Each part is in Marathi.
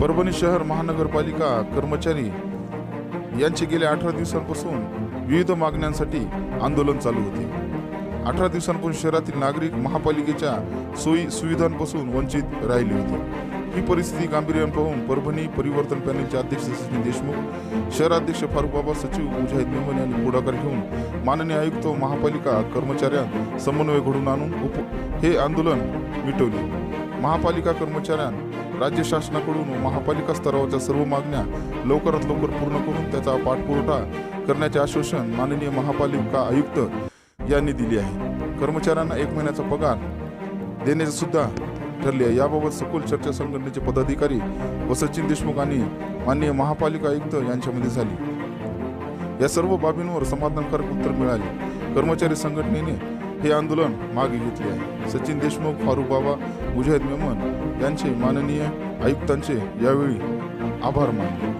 परभणी शहर महानगरपालिका कर्मचारी यांचे गेल्या अठरा दिवसांपासून विविध मागण्यांसाठी आंदोलन चालू होते. अठरा दिवसांपासून शहरातील नागरिक महापालिकेच्या सोयी सुविधांपासून वंचित राहिले होते. ही परिस्थिती गांभीर्यानं पाहून परभणी परिवर्तन पॅनलचे अध्यक्ष सचिन देशमुख शहराध्यक्ष फारुख बाबा सचिव मुजाहिद मेमन यांनी पुढाकार घेऊन माननीय आयुक्त महापालिका कर्मचाऱ्यां समन्वय घडून आणून उप हे आंदोलन मिटवले. महापालिका कर्मचाऱ्यां राज्य शासनाकडून व महापालिका स्तरावरच्या सर्व मागण्या लवकरात लवकर पूर्ण करून त्याचा पाठपुरवठा करण्याचे आश्वासन माननीय महापालिका आयुक्त यांनी दिले आहे. कर्मचाऱ्यांना एक महिन्याचा पगार देण्याचे सुद्धा ठरले आहे. याबाबत सखोल चर्चा संघटनेचे पदाधिकारी व सचिन देशमुख आणि माननीय महापालिका आयुक्त यांच्यामध्ये झाली. या सर्व बाबींवर समाधानकारक उत्तर मिळाले. कर्मचारी संघटनेने हे आंदोलन मागे घेतले आहे. सचिन देशमुख फारुख बाबा मुजाहिद मेमन यांचे माननीय आयुक्तांचे यावेळी आभार मानले.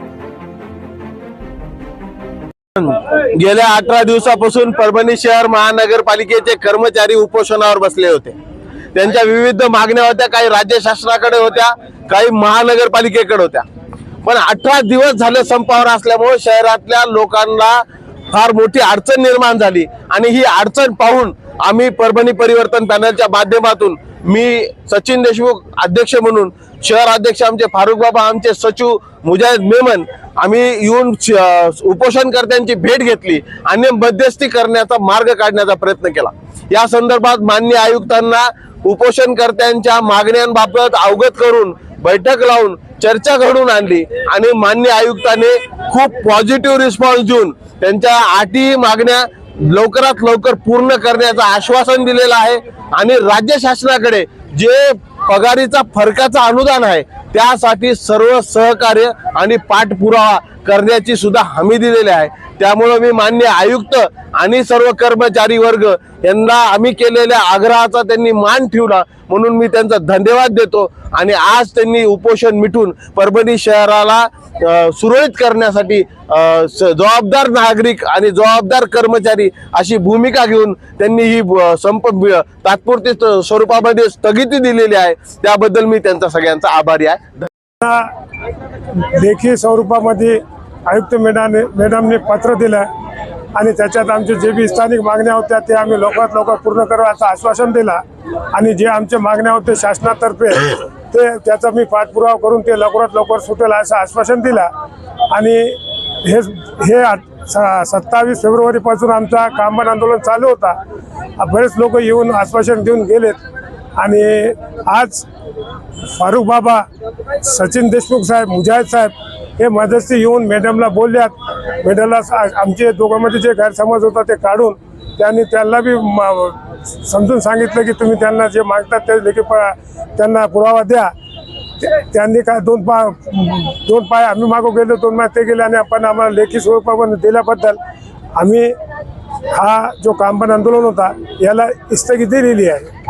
गेल्या अठरा दिवसापासून परभणी शहर महानगरपालिकेचे कर्मचारी उपोषणावर बसले होते. त्यांच्या विविध मागण्या होत्या काही राज्य शासनाकडे होत्या काही महानगरपालिकेकडे होत्या. पण अठरा दिवस झाले संपावर असल्यामुळे शहरातल्या लोकांना फार मोठी अडचण निर्माण झाली आणि ही अडचण पाहून आम्ही परभणी परिवर्तन पॅनलच्या माध्यमातून मी सचिन देशमुख अध्यक्ष म्हणून शहर अध्यक्ष आमचे फारुख बाबा आमचे सचिव मुजाहिद मेमन आम्ही येऊन श- उपोषणकर्त्यांची भेट घेतली आणि मध्यस्थी करण्याचा मार्ग काढण्याचा प्रयत्न केला. या संदर्भात मान्य आयुक्तांना उपोषणकर्त्यांच्या मागण्यांबाबत अवगत करून बैठक लावून चर्चा घडून आणली आणि मान्य आयुक्ताने खूप पॉझिटिव्ह रिस्पॉन्स देऊन त्यांच्या आठी मागण्या लवकरात लवकर पूर्ण करण्याचं आश्वासन दिलेलं आहे. आणि राज्य शासनाकडे जे पगारीचा फरकाचा अनुदान आहे त्यासाठी सर्व सहकार्य आणि पाठपुरावा करण्याची सुद्धा हमी दिलेली आहे. त्यामुळं मी मान्य आयुक्त आणि सर्व कर्मचारी वर्ग यांना आम्ही केलेल्या आग्रहाचा त्यांनी मान ठेवला. म्हणून मी त्यांचा धन्यवाद देतो. आणि आज त्यांनी उपोषण मिटून परभणी शहराला सुरळीत करण्यासाठी स- जबाबदार नागरिक आणि जबाबदार कर्मचारी अशी भूमिका घेऊन त्यांनी ही संप तात्पुरती स्वरूपामध्ये स्थगिती दिलेली आहे. त्याबद्दल मी त्यांचा सगळ्यांचा आभारी आहे. लेखी स्वरूपामध्ये आयुक्त मॅडमने मॅडमने पत्र दिलं आणि त्याच्यात आमचे जे बी स्थानिक मागण्या होत्या ते आम्ही लवकरात लवकर पूर्ण करू असं आश्वासन दिलं. आणि जे आमच्या मागण्या होते शासनातर्फे ते त्याचा मी पाठपुरावा करून ते लवकरात लवकर सुटेल असं आश्वासन दिला. आणि हे हे स- सत्तावीस फेब्रुवारीपासून आमचा कामगार आंदोलन चालू होता. बरेच लोक येऊन आश्वासन देऊन गेलेत. आणि आज फारुख बाबा सचिन देशमुख साहेब मुजाहिद साहेब हे मध्यस्थी येऊन मॅडमला बोलल्यात. मॅडमला सा- आमचे दोघांमध्ये जे गैरसमज होता ते काढून त्यांनी त्यांना बी म- समजून सांगितलं की तुम्ही त्यांना जे मागतात ते लेखी प- त्यांना पुरावा द्या. त्यांनी काय दोन पा दोन पाय आम्ही मागो गेलो दोन पाय ते गेले आणि आपण आम्हाला लेखी स्वरूपावर दिल्याबद्दल आम्ही हा जो कामबन आंदोलन होता याला स्थगिती दिलेली आहे.